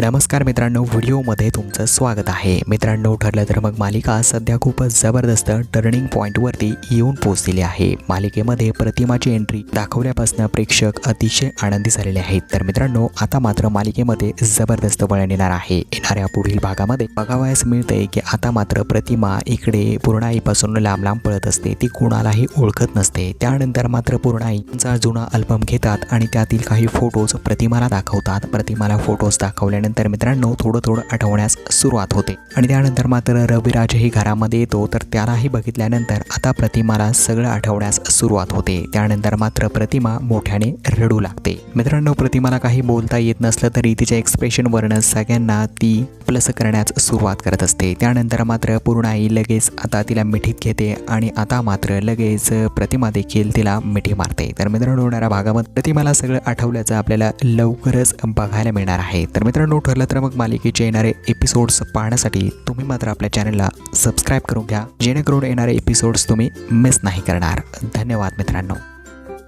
नमस्कार मित्रांनो व्हिडिओमध्ये तुमचं स्वागत आहे. मित्रांनो ठरलं तर मग मालिका सध्या खूपच जबरदस्त टर्निंग पॉईंटवरती येऊन पोहोचलेली आहे. मालिकेमध्ये प्रतिमाची एंट्री दाखवल्यापासून प्रेक्षक अतिशय आनंदी झालेले आहेत. तर मित्रांनो आता मात्र मालिकेमध्ये जबरदस्त वळण येणार आहे. येणाऱ्या पुढील भागामध्ये बघावयास मिळतंय की आता मात्र प्रतिमा इकडे पूर्णाईपासून लांब लांब पळत असते. ती कुणालाही ओळखत नसते. त्यानंतर मात्र पूर्णाईचा जुना अल्बम घेतात आणि त्यातील काही फोटोज प्रतिमाला दाखवतात. प्रतिमाला फोटोज दाखवल्यानंतर मित्रांनो थोडं थोडं आठवण्यास सुरुवात होते. आणि त्यानंतर मात्र रविराजही घरामध्ये येतो तर त्यालाही बघितल्यानंतर आता प्रतिमाला सगळं आठवण्यास सुरुवात होते. त्यानंतर मात्र प्रतिमा मोठ्याने रडू लागते. मित्रांनो प्रतिमाला काही बोलता येत नसलं तरी तिच्या एक्सप्रेशनवरनं सगळ्यांना ती प्लस करण्यास सुरुवात करत असते. त्यानंतर मात्र पूर्ण आई लगेच आता तिला मिठीत घेते आणि आता मात्र लगेच प्रतिमा देखील तिला मिठी मारते. तर मित्रांनो होणाऱ्या भागामध्ये प्रतिमाला सगळं आठवल्याचं आपल्याला लवकरच बघायला मिळणार आहे. तर मित्रांनो ठरलं तर मग मालिकेचे येणारे एपिसोड्स पाहण्यासाठी तुम्ही मात्र आपल्या चॅनलला सबस्क्राईब करून घ्या. जेणेकरून येणारे एपिसोड्स तुम्ही मिस नाही करणार. धन्यवाद. धन्यवाद मित्रांनो.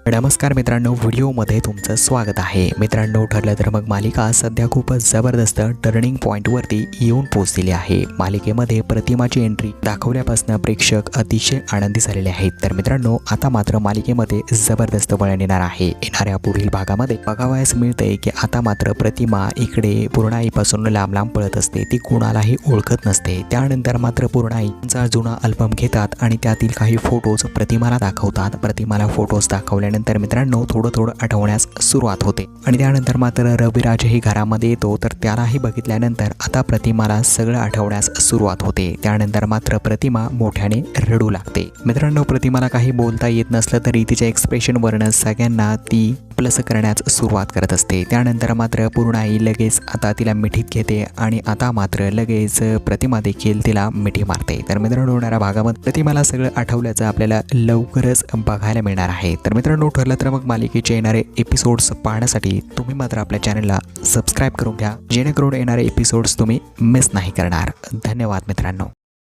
नमस्कार मित्रांनो व्हिडिओमध्ये तुमचं स्वागत आहे. मित्रांनो ठरलं तर मग मालिका सध्या खूपच जबरदस्त टर्निंग पॉईंटवरती येऊन पोहोचलेली आहे. मालिकेमध्ये प्रतिमाची एंट्री दाखवल्यापासून प्रेक्षक अतिशय आनंदी झालेले आहेत. तर मित्रांनो आता मात्र मालिकेमध्ये जबरदस्त वळण येणार आहे. येणाऱ्या पुढील भागामध्ये बघावयास मिळतंय की आता मात्र प्रतिमा इकडे पूर्णाईपासून लांब लांब पळत असते. ती कुणालाही ओळखत नसते. त्यानंतर मात्र पूर्णाईचा जुना अल्बम घेतात आणि त्यातील काही फोटोज प्रतिमाला दाखवतात. प्रतिमाला फोटोज दाखवल्या दाखवल्यानंतर मित्रांनो थोडं थोडं आठवण्यास सुरुवात होते. आणि त्यानंतर मात्र रविराजही घरामध्ये येतो तर त्यालाही बघितल्यानंतर आता प्रतिमाला सगळं आठवण्यास सुरुवात होते. त्यानंतर मात्र प्रतिमा मोठ्याने रडू लागते. मित्रांनो प्रतिमाला काही बोलता येत नसलं तरी तिच्या एक्सप्रेशनवरनं सगळ्यांना ती प्लस करण्यास सुरुवात करत असते. त्यानंतर मात्र पूर्णाई लगेच आता तिला मिठीत घेते आणि आता मात्र लगेच प्रतिमा देखील तिला मिठी मारते. तर मित्रांनो होणाऱ्या भागामध्ये प्रतिमाला सगळं आठवल्याचं आपल्याला लवकरच बघायला मिळणार आहे. तर मित्रांनो मित्रांनो ठरलं तर मग मालिकेचे येणारे एपिसोड्स पाहण्यासाठी तुम्ही मात्र आपल्या चॅनलला सबस्क्राईब करून घ्या. जेणेकरून येणारे एपिसोड्स तुम्ही मिस नाही करणार. धन्यवाद मित्रांनो.